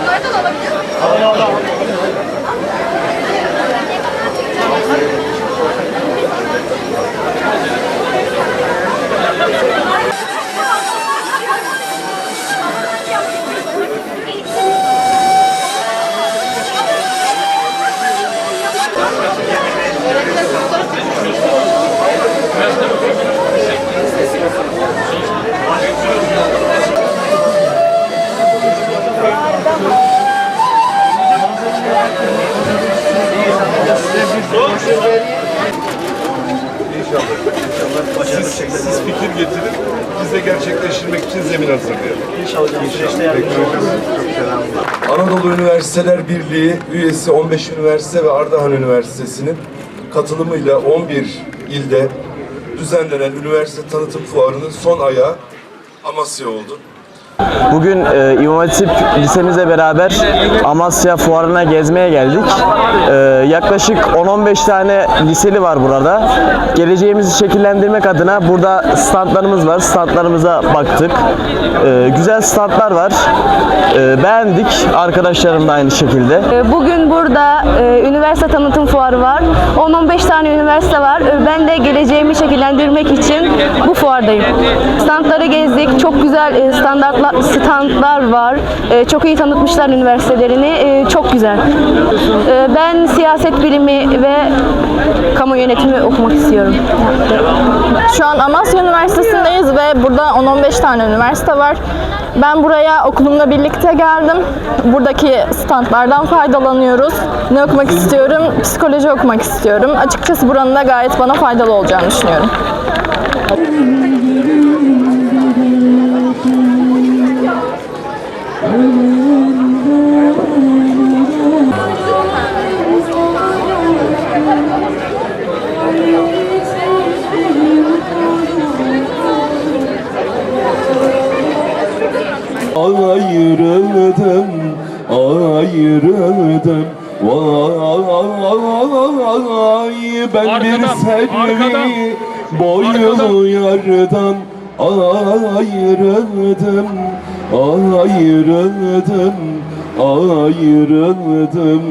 Bunlardan alabilir miyim? Al al al. Siz, siz fikir getirin, biz de gerçekleştirmek için zemin hazırlayalım. Anadolu Üniversiteler Birliği üyesi 15 üniversite ve Ardahan Üniversitesi'nin katılımıyla 11 ilde düzenlenen üniversite tanıtım fuarının son ayağı Amasya oldu. Bugün e, İmam Hatip lisemizle beraber Amasya Fuarı'na gezmeye geldik. E, yaklaşık 10-15 tane liseli var burada. Geleceğimizi şekillendirmek adına burada standlarımız var. Standlarımıza baktık. E, güzel standlar var. E, beğendik. Arkadaşlarım da aynı şekilde. Ee, Bugün burada e, üniversite tanıtım fuarı var. 10-15 tane üniversite var. Ee, Ben de geleceğimi şekillendirmek için bu fuardayım. Standları gezdik. Çok güzel e, standartlar, standlar var. E, Çok iyi tanıtmışlar üniversitelerini. E, Çok güzel. E, Ben siyaset bilimi ve kamu yönetimi okumak istiyorum. Şu an Amasya Üniversitesi'ndeyiz ve burada 10-15 tane üniversite var. Ben buraya okulumla birlikte geldim. Buradaki standlardan faydalanıyoruz. Ne okumak istiyorum? Psikoloji okumak istiyorum. Açıkçası buranın da gayet bana faydalı olacağını düşünüyorum. Ayırıldım, ayrıldım. Vay ben bir selvi boylu yardan ayrıldım Ayrıldım, ayrıldım